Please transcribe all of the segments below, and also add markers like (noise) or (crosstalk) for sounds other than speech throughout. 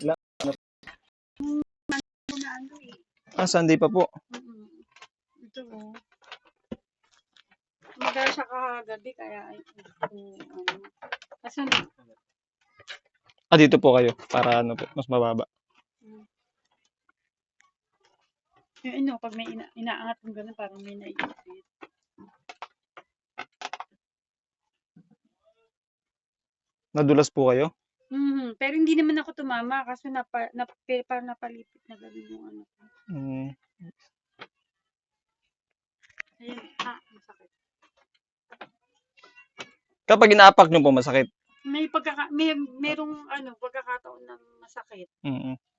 na ano eh. Ah, Sunday pa po. Mm-mm. Ito oh. Magdala siya kagabi kaya ito. Ano. Kasi Ah, dito po kayo. Para ano po, mas mababa. yung ano, pag may ina inaangat mo gano'n, parang may naiipit. Nadulas po kayo? Mhm. Pero hindi naman ako tumama kasi napa, nap, parang napalipit na gano'n yung ano. Mm. Ayun. Ah, masakit. Kapag inaapak nyo po, masakit. May pagkaka, may, merong ano, pagkakataon na masakit. Mm. Dun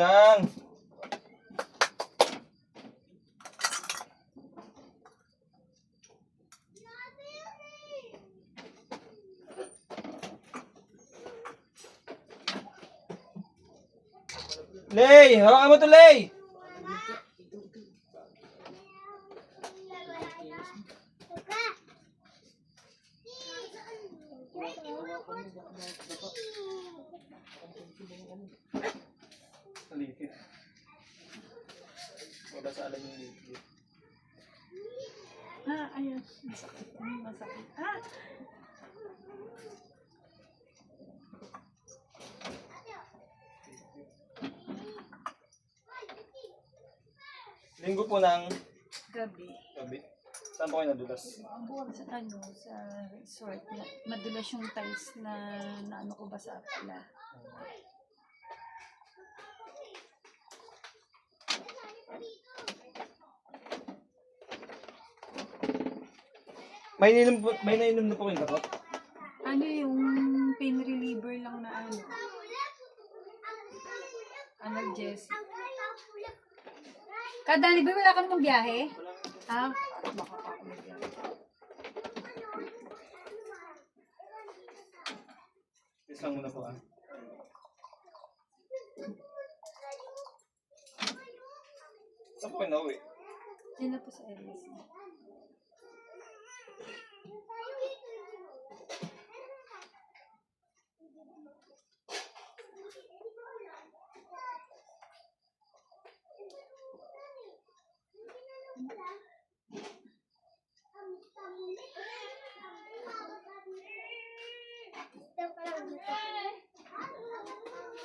lang. Lay! Hawakan mo to, Lay! Paligid. Wala sa alam yung ligid. Ah, ayun. Masakit. Masakit. Linggo po ng Gabi. gabi. Saan po kayo nadulas? Sa ano, sa resort. Na, madulas yung tiles na, na ano ko ba sa apla. May nainom po, may nainom na po kayong gamot? Ano yung pain reliever lang na ano? Analgesic. Kadali ba wala ka namang biyahe? Ha? Baka pa ako. Yes lang muna po ah. Saan po kayo nauwi? Diyan na po sa LS.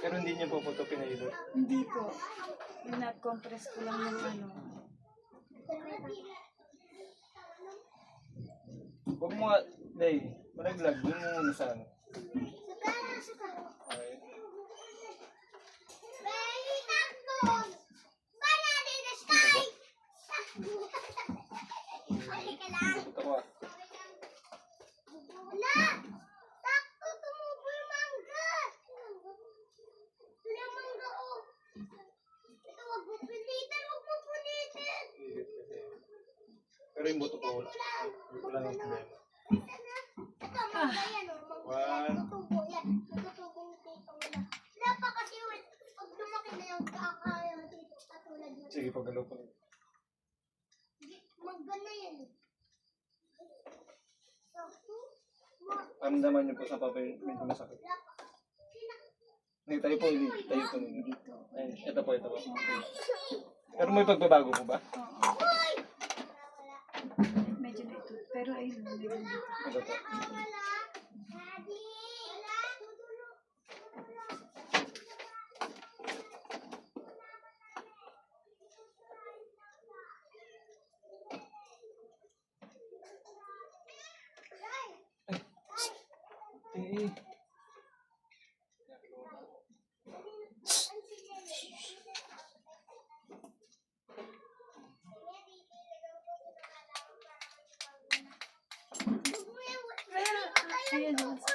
Pero hindi niyo po po ito pinahilot. Hindi po. Pinag-compress ko lang yung ano. Huwag mo nga, Day, malaglag. Doon mo muna sa ano. Okay. Ito po ah. Pero yung buto po wala. Wala nang problema. One. Sige, pagalaw po. Maganda yan. Ramdaman niyo po sa papel, medyo masakit. Hindi, tayo po, hindi. Tayo po. Hindi. Ayun, ito po, ito po. Pero may pagbabago po ba? Oo. Medyo na ito. 谢谢。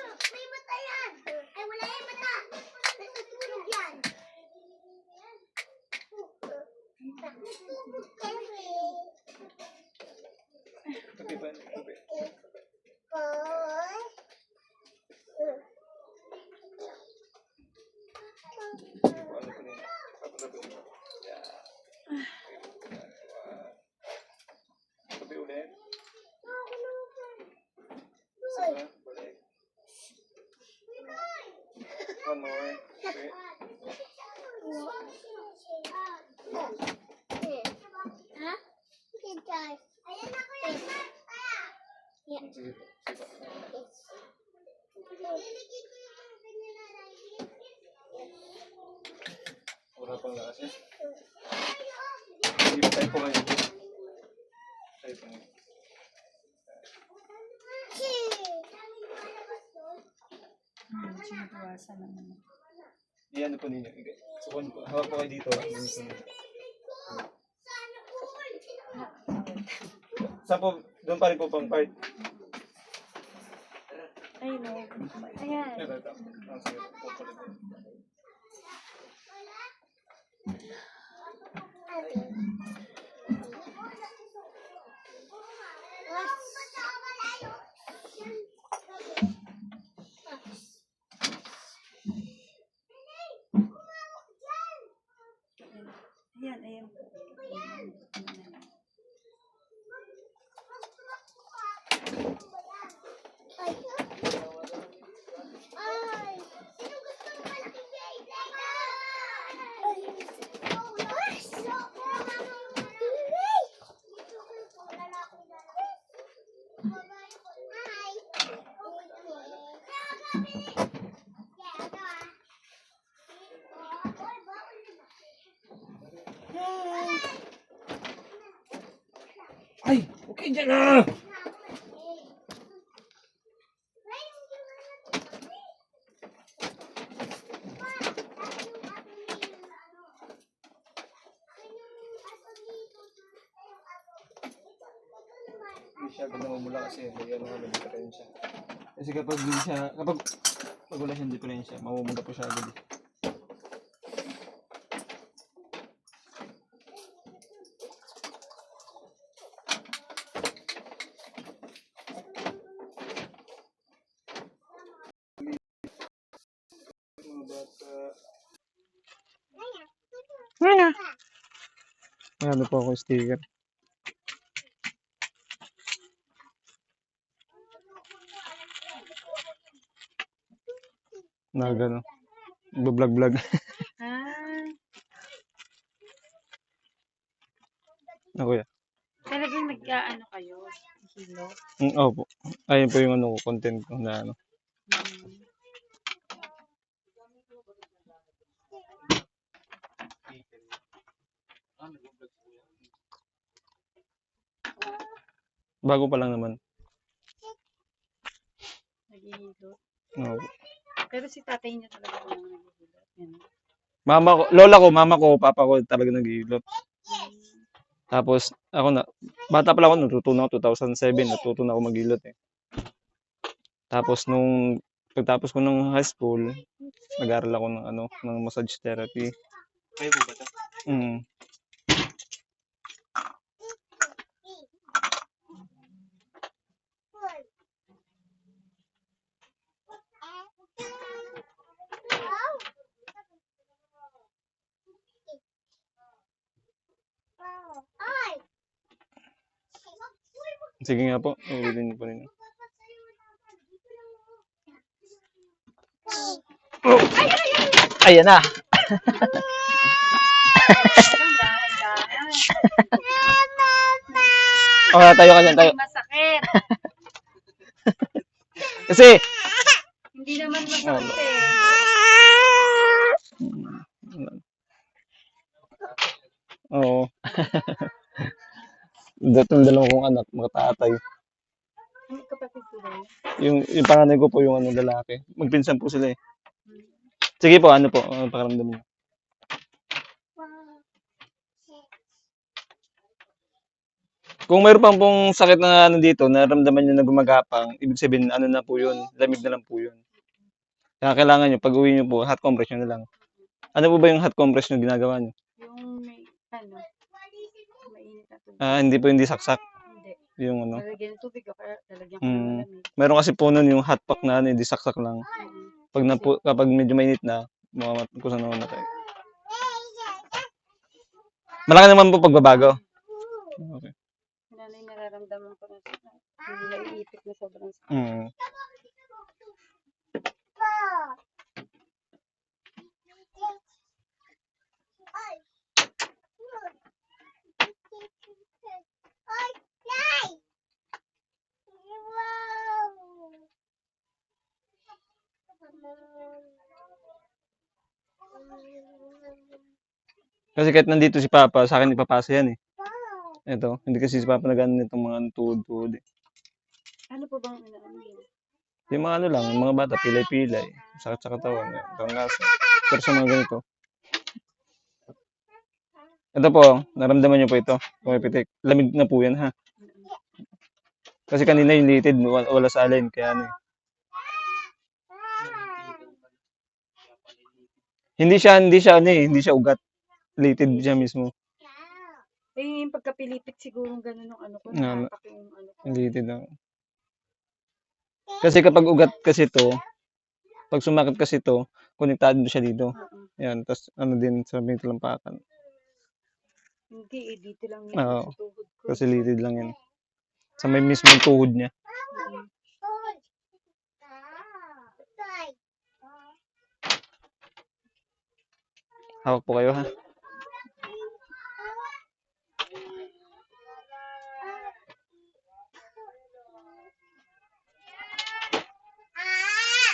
Pang lakas eh. Sige, tayo po kayo. Tayo po ngayon. Hmm, sinibawasan naman. Iyan po ninyo. Sukan po. Hawak po kayo dito. po ninyo. Saan po? Doon pa rin po pang part. Ay, no. Ayan. Ayan, ayan. Ay! Okay dyan ah! Siya agad namumula kasi may ano may diferensya. Kasi kapag hindi siya, kapag pag wala siyang diferensya, mamumula po siya agad eh. Ano po ako sticker? Na gano. Vlog-vlog. Ah, Na kuya. talagang nag-ano kayo? Hilo? Mm, opo. Ayun po yung ano ko, content ko na ano. Bago pa lang naman. Naghihilo. Opo. Pero si tatay niya talaga yung naghihilo. Yan. Mama ko, lola ko, mama ko, papa ko talaga nag-iilot. Hmm. Tapos ako na, bata pa lang ako, natutunan ako 2007, natutunan ako mag-ilot eh. Tapos nung pagtapos ko ng high school, nag-aral ako ng ano, ng massage therapy. Kayo po ba ito? Mm. Sige nga po, ulitin niyo po rin. Ayan na. (laughs) Oh, tayo ka dyan, tayo. Masakit. (laughs) Kasi, Hindi naman masakit eh. oo. Datong dalawang kong anak, mga tatay. Ano kapatid ko? Yung, yung panganay ko po yung ano, lalaki. Magpinsan po sila eh. Sige po, ano po, ano pakiramdam niyo? Kung mayroon pang pong sakit na ano dito, naramdaman niyo na gumagapang, ibig sabihin, ano na po yun, lamig na lang po yun. Kaya kailangan niyo, pag uwi niyo po, hot compress niyo na lang. Ano po ba yung hot compress niyo ginagawa niyo? Yung may, ano, Ah, hindi po hindi saksak. Hindi. Yung ano. Lalagyan ng tubig o kaya lalagyan ko ng Mm. malamig. Meron kasi po nun yung hot pack na ano, hindi saksak lang. Mm. Pag, napu, kapag medyo mainit na, kung saan naman natin. Malaki naman po pagbabago. Okay. Nanay nararamdaman ko na hindi naiipit na sobrang sakit. Mm. Kasi kahit nandito si Papa, sa akin ipapasa yan eh. Ito, hindi kasi si Papa nagano nitong mga tuhod-tuhod eh. Ano po bang inaano yun? Yung mga ano lang, yung mga bata, pilay-pilay. Sakit sa katawan, kangasa. Pero sa mga ganito. Ito po, naramdaman niyo po ito, pumipitik. Lamig na po yan ha. Kasi kanina yung litid, wala sa alin, kaya ano eh. Hindi siya, hindi siya ano eh, hindi siya ugat. Litid siya mismo. Eh, yung pagkapilipit siguro ganun ng ano ko, Nga- nakapak yung ano ko. Litid lang. Kasi kapag ugat kasi to, pag sumakit kasi to, konektado siya dito. Oo. Yan, tapos ano din sa may talampakan. Hindi eh, dito lang yun Oo. sa tuhod ko. Kasi litid lang yan. Sa may mismong tuhod niya. Mm. Hawak po kayo ha.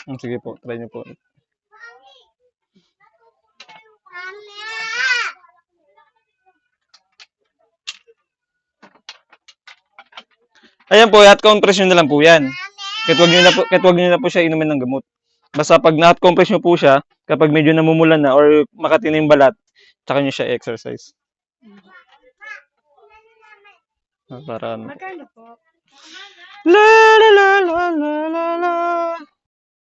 Sige po, try niyo po. Ayan po, hot compress nyo na lang po yan. Kahit wag nyo na po, kahit wag nyo na po siya inumin ng gamot. Basta pag na-hot compress nyo po siya, kapag medyo namumulan na or makati na yung balat, tsaka nyo siya exercise. Ah, Para ano. Magkano po? La la la la la la la.